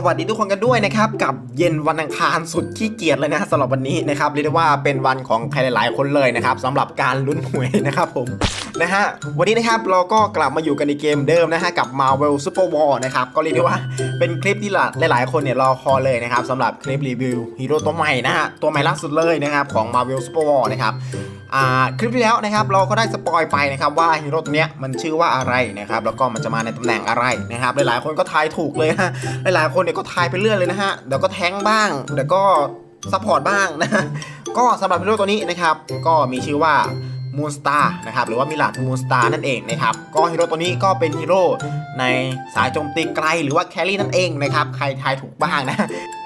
สวัสดีทุกคนกันด้วยนะครับ กับเย็นวันอังคารสุดขี้เกียจเลยนะสำหรับวันนี้นะครับเรียกได้ว่าเป็นวันของใครหลายๆ คนเลยนะครับสำหรับการลุ้นหวยนะครับผมนะฮะวันนี้นะครับเราก็กลับมาอยู่กันในเกมเดิมนะฮะกับ Marvel Super War นะครับก็เรียกได้ว่าเป็นคลิปที่หลายๆ คนเนี่ยรอคอยเลยนะครับสำหรับคลิปรีวิวฮีโร่ตัวใหม่นะฮะตัวใหม่ล่าสุดเลยนะครับของ Marvel Super War นะครับ คลิปที่แล้วนะครับเราก็ได้สปอยไปนะครับว่าฮีโร่ตัวเนี้ยมันชื่อว่าอะไรนะครับแล้วก็มันจะมาในตำแหน่งอะไรนะครับหลายๆคนก็ทายถูกเลยนะหลายๆคนเนี่ยก็ทายไปเรื่อยเลยนะฮะเดี๋ยวก็แท้งบ้างเดี๋ยวก็ซัพพอร์ตบ้างนะก็สำหรับฮีโร่ตัวนี้นะครับก็มีชื่อว่า มูนสตาร์นะครับหรือว่ามิลาดมูนสตาร์นั่นเองนะครับก็ฮีโร่ตัวนี้ก็เป็นฮีโร่ในสายโจมตีไกลหรือว่าแครี่นั่นเองนะครับใครทายถูกบ้างนะ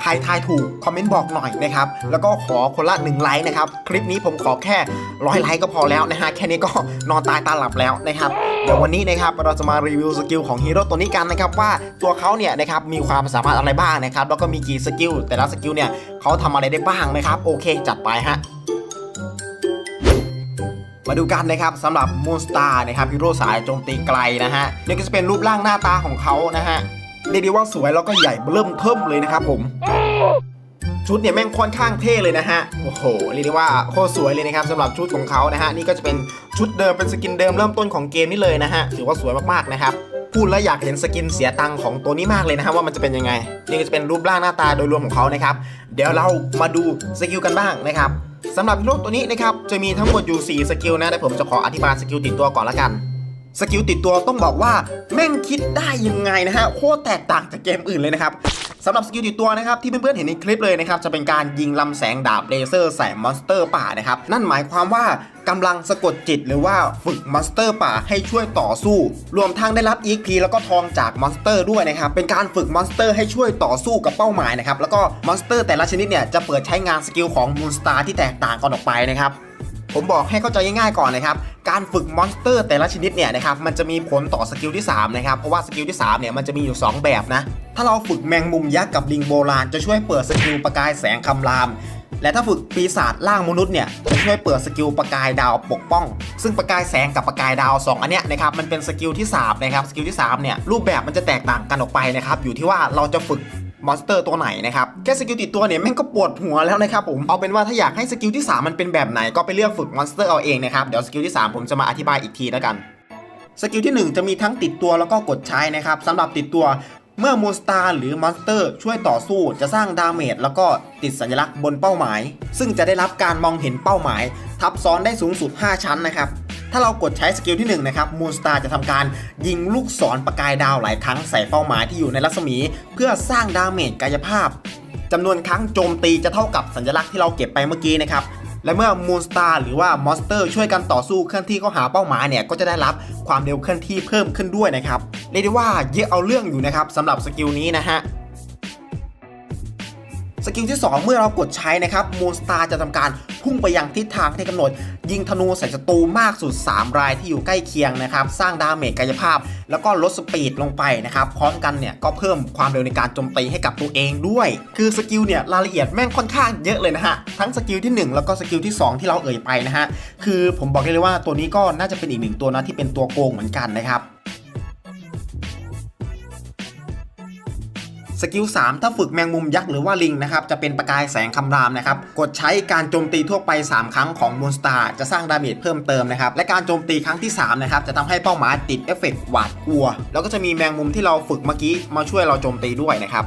ใครทายถูกคอมเมนต์บอกหน่อยนะครับแล้วก็ขอคนละ1ไลค์นะครับคลิปนี้ผมขอแค่ร้อยไลค์ก็พอแล้วนะฮะแค่นี้ก็นอนตายตาหลับแล้วนะครับเดี๋ยววันนี้นะครับเราจะมารีวิวสกิลของฮีโร่ตัวนี้กันนะครับว่าตัวเขาเนี่ยนะครับมีความสามารถอะไรบ้างนะครับแล้วก็มีกี่สกิลแต่ละสกิลเนี่ยเขาทำอะไรได้บ้างนะครับโอเคจัดไปฮะ มาดูกันนะครับสำหรับมูนสตาร์นะครับฮีโร่สายโจมตีไกลนะฮะนี่ก็จะเป็นรูปร่างหน้าตาของเขานะฮะเรียกได้ว่าสวยแล้วก็ใหญ่เริ่มเทิมเลยนะครับผม ชุดเนี่ยแม่งค่อนข้างเท่เลยนะฮะโอ้โหเรียกได้ว่าโคตรสวยเลยนะครับสำหรับชุดของเขานะฮะนี่ก็จะเป็นชุดเดิมเป็นสกินเดิมเริ่มต้นของเกมนี้เลยนะฮะถือว่าสวยมากๆนะครับพูดแล้วอยากเห็นสกินเสียตังของตัวนี้มากเลยนะฮะว่ามันจะเป็นยังไง นี่ก็จะเป็นรูปร่างหน้าตาโดยรวมของเขานะครับ เดี๋ยวเรามาดูสกิลกันบ้างนะครับ สำหรับฮีโร่ตัวนี้นะครับจะมีทั้งหมดอยู่ 4 สกิลนะแต่ผมจะขออธิบายสกิลติดตัวก่อนละกัน สกิลติดตัวต้องบอกว่าแม่งคิดได้ยังไงนะฮะโคตรแตกต่างจากเกมอื่นเลยนะครับ สำหรับสกิลติดตัวนะครับที่เพื่อนๆเห็นในคลิปเลยนะครับจะเป็นการยิงลำแสงดาบเลเซอร์ใส่มอนสเตอร์ป่านะครับนั่นหมายความว่ากำลังสะกดจิตหรือว่าฝึกมอนสเตอร์ป่าให้ช่วยต่อสู้ รวมทั้งได้รับ EXP แล้วก็ทองจากมอนสเตอร์ด้วยนะครับเป็นการฝึกมอนสเตอร์ให้ช่วยต่อสู้กับเป้าหมายนะครับแล้วก็มอนสเตอร์แต่ละชนิดเนี่ยจะเปิดใช้งานสกิลของมูนสตาร์ที่แตกต่างกันออกไปนะครับ ผมบอกให้เข้าใจง่ายๆก่อนนะครับ การฝึกมอนสเตอร์แต่ละชนิดเนี่ยนะครับ มันจะมีผลต่อสกิลที่3นะครับ เพราะว่าสกิลที่3เนี่ยมันจะมีอยู่ 2 แบบนะ ถ้าเราฝึกแมงมุมยักษ์กับลิงโบราณจะช่วยเปิดสกิลประกายแสงคำรามและถ้าฝึกปีศาจล่างมนุษย์เนี่ยจะช่วยเปิดสกิลประกายดาวปกป้อง ซึ่งประกายแสงกับประกายดาว 2 อันเนี้ยนะครับมันเป็นสกิลที่3นะครับสกิลที่3เนี่ยรูปแบบมันจะแตกต่างกันออกไปนะครับอยู่ที่ว่าเราจะฝึก มอนสเตอร์ตัวไหนนะครับแค่สกิลติดตัวเนี่ยแม่งก็ปวดหัวแล้วนะครับผมเอาเป็นว่าถ้าอยากให้สกิลที่ 3 มันเป็นแบบไหนก็ไปเลือกฝึกมอนสเตอร์เอาเองนะครับเดี๋ยวสกิลที่ 3 ผมจะมาอธิบายอีกทีแล้วกันสกิลที่ 1 จะมีทั้งติดตัวแล้วก็กดใช้นะครับสำหรับติดตัวเมื่อมูนสตาร์หรือมอนสเตอร์ช่วยต่อสู้จะสร้างดาเมจแล้วก็ติดสัญลักษณ์บนเป้าหมาย ซึ่งจะได้รับการมองเห็นเป้าหมาย ทับซ้อนได้สูงสุด 5 ชั้นนะครับ ถ้าเรากดใช้สกิลที่1นะครับมูนสตาร์จะทำการยิงลูกศรประกายดาวหลายครั้งใส่เป้าหมายที่อยู่ในรัศมี เพื่อสร้างดาเมจกายภาพจำนวนครั้งโจมตีจะเท่ากับสัญลักษณ์ที่เราเก็บไปเมื่อกี้นะครับและเมื่อมูนสตาร์หรือว่ามอนสเตอร์ช่วยกันต่อสู้เคลื่อนที่เข้าหาเป้าหมายเนี่ยก็จะได้รับความเร็วเคลื่อนที่เพิ่มขึ้นด้วยนะครับเรียกได้ว่าเยอะเอาเรื่องอยู่นะครับสำหรับสกิลนี้นะฮะ สกิลที่ 2 เมื่อเรากดใช้นะครับมูนสตาร์จะทำการพุ่งไปยังทิศทางที่กำหนด ยิงธนูใส่ศัตรูมากสุด 3 รายที่อยู่ใกล้เคียงนะครับ สร้างดาเมจกายภาพ แล้วก็ลดสปีดลงไปนะครับ พร้อมกันเนี่ยก็เพิ่มความเร็วในการโจมตีให้กับตัวเองด้วย คือสกิลเนี่ยรายละเอียดแม่งค่อนข้างเยอะเลยนะฮะ ทั้งสกิลที่ 1 แล้วก็สกิลที่ 2 ที่เราเอ่ยไปนะฮะ คือผมบอกได้เลยว่าตัวนี้ก็น่าจะเป็นอีกหนึ่งตัวนะที่เป็นตัวโกงเหมือนกันนะครับ สกิล3ถ้าฝึกแมงมุมยักษ์หรือว่าลิงนะครับจะเป็นประกายแสงคำรามนะครับกดใช้การโจมตีทั่วไป 3 ครั้งของมอนสเตาร์จะสร้างดาเมจเพิ่มเติมนะครับและการโจมตีครั้งที่3นะครับจะทำให้เป้าหมายติดเอฟเฟกต์หวาดกลัว แล้วก็จะมีแมงมุมที่เราฝึกเมื่อกี้มาช่วยเราโจมตีด้วยนะครับ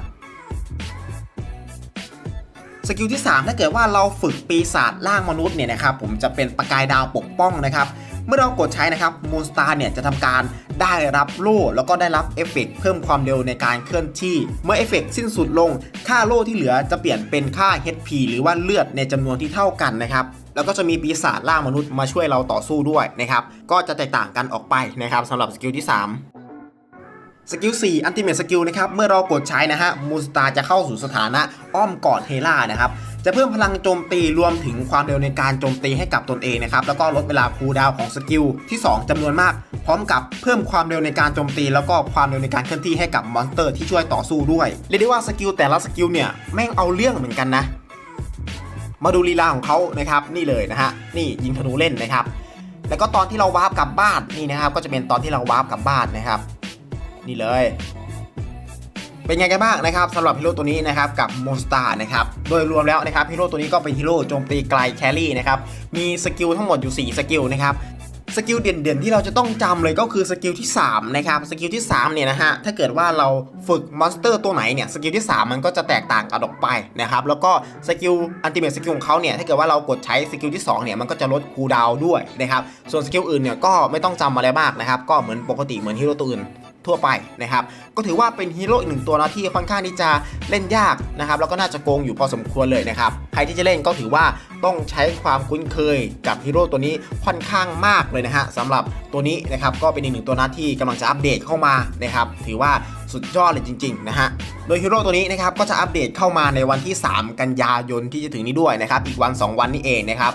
สกิลที่ 3 ถ้าเกิดว่าเราฝึกปีศาจล่างมนุษย์เนี่ยนะครับผมจะเป็นประกายดาวปกป้องนะครับ เมื่อเรากดใช้นะครับมูนสตาร์เนี่ยจะทำการได้รับโล่แล้วก็ได้รับเอฟเฟกต์เพิ่มความเร็วในการเคลื่อนที่ เมื่อเอฟเฟกต์สิ้นสุดลง ค่าโล่ที่เหลือจะเปลี่ยนเป็นค่า HP หรือว่าเลือดในจำนวนที่เท่ากันนะครับแล้วก็จะมีปีศาจล่ามนุษย์มาช่วยเราต่อสู้ด้วยนะครับก็จะแตกต่างกันออกไปนะครับสำหรับสกิลที่ 3สกิล4อันติเม e สกิลนะครับ เมื่อเรากดใช้นะฮะ มูนสตาร์จะเข้าสู่สถานะอ้อมกอดเฮล่านะครับ จะเพิ่มพลังโจมตีรวมถึงความเร็วในการโจมตีให้กับตนเองนะครับแล้วก็ลดเวลาคูลดาวน์ของสกิลที่ 2จำนวนมาก พร้อมกับเพิ่มความเร็วในการโจมตี แล้วก็ความเร็วในการเคลื่อนที่ให้กับมอนสเตอร์ที่ช่วยต่อสู้ด้วยเรียกได้ว่าสกิลแต่ละสกิลเนี่ยแม่งเอาเรื่องเหมือนกันนะ มาดูลีลาของเขานะครับนี่เลยนะฮะนี่ยิงธนูเล่นนะครับ แล้วก็ตอนที่เราวาร์ปกลับบ้านนี่นะครับก็จะเป็นตอนที่เราวาร์ปกลับบ้านนะครับ นี่เลย เป็นไงกันบ้างนะครับสำหรับฮีโร่ตัวนี้นะครับกับมอนสตาร์นะครับโดยรวมแล้วนะครับฮีโร่ตัวนี้ก็เป็นฮีโร่โจมตีไกลแครี่นะครับมีสกิลทั้งหมดอยู่ 4 สกิลนะครับสกิลเด่นๆที่เราจะต้องจำเลยก็คือสกิลที่3นะครับสกิลที่3เนี่ยนะฮะถ้าเกิดว่าเราฝึกมอนสเตอร์ตัวไหนเนี่ยสกิลที่ 3 มันก็จะแตกต่างกันออกไปนะครับแล้วก็สกิลอันติเมทสกิลของเขาเนี่ยถ้าเกิดว่าเรากดใช้สกิลที่2เนี่ยมันก็จะลดคูลดาวด้วยนะครับส่วนสกิลอื่นเนี่ยก็ไม่ต้องจำอะไรมากนะครับก็เหมือนปกติเหมือนฮีโร่ตัวอื่น ทั่วไปนะครับ ก็ถือว่าเป็นฮีโร่อีกหนึ่งตัวนะที่ค่อนข้างที่จะเล่นยากนะครับ แล้วก็น่าจะโกงอยู่พอสมควรเลยนะครับ ใครที่จะเล่นก็ถือว่าต้องใช้ความคุ้นเคยกับฮีโร่ตัวนี้ค่อนข้างมากเลยนะฮะสำหรับตัวนี้นะครับก็เป็นอีกหนึ่งตัวนะที่กำลังจะอัปเดตเข้ามานะครับถือว่าสุดยอดเลยจริงๆนะฮะโดยฮีโร่ตัวนี้นะครับก็จะอัปเดตเข้ามาในวันที่ 3 กันยายนที่จะถึงนี้ด้วยนะครับอีกวัน 2 วันนี้เองนะครับ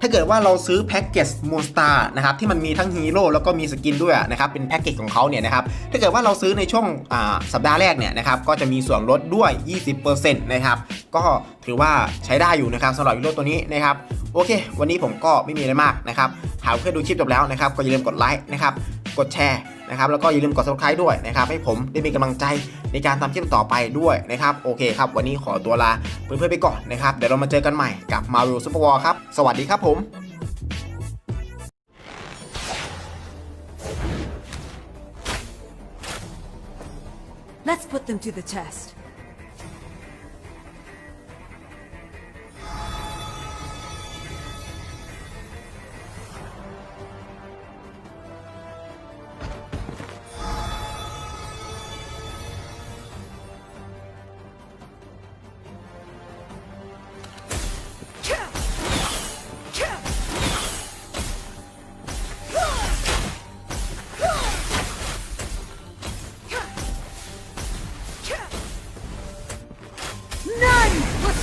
ถ้าเกิดว่าเราซื้อแพ็กเกจมูนสตาร์นะครับที่มันมีทั้งฮีโร่แล้วก็มีสกินด้วยนะครับเป็นแพ็กเกจของเขาเนี่ยนะครับถ้าเกิดว่าเราซื้อในช่วงสัปดาห์แรกเนี่ยนะครับก็จะมีส่วนลดด้วย 20%นะครับก็ถือว่าใช้ได้อยู่นะครับสำหรับฮีโร่ตัวนี้นะครับโอเค วันนี้ผมก็ไม่มีอะไรมากนะครับหากเพื่อนดูคลิปจบแล้วนะครับก็อย่าลืมกดไลค์นะครับกดแชร์ นะครับแล้วก็อย่าลืมกด subscribe ด้วยนะครับให้ผมได้มีกำลังใจในการทำคลิปต่อไปด้วยนะครับโอเคครับวันนี้ขอตัวลาเพื่อนๆไปก่อนนะครับเดี๋ยวเรามาเจอกันใหม่กับ Marvel Super War ครับสวัสดีครับผม Let's put them to the test.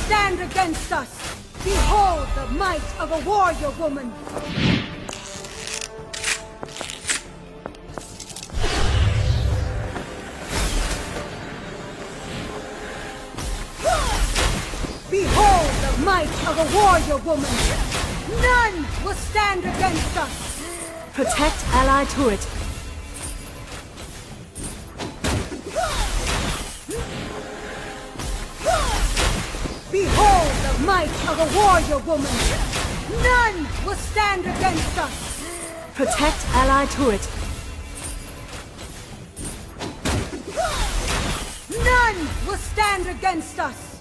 Stand against us. Behold the might of a warrior woman. Behold the might of a warrior woman. None will stand against us. Protect allied turret. Behold the might of a warrior woman! None will stand against us! Protect allied turret. None will stand against us!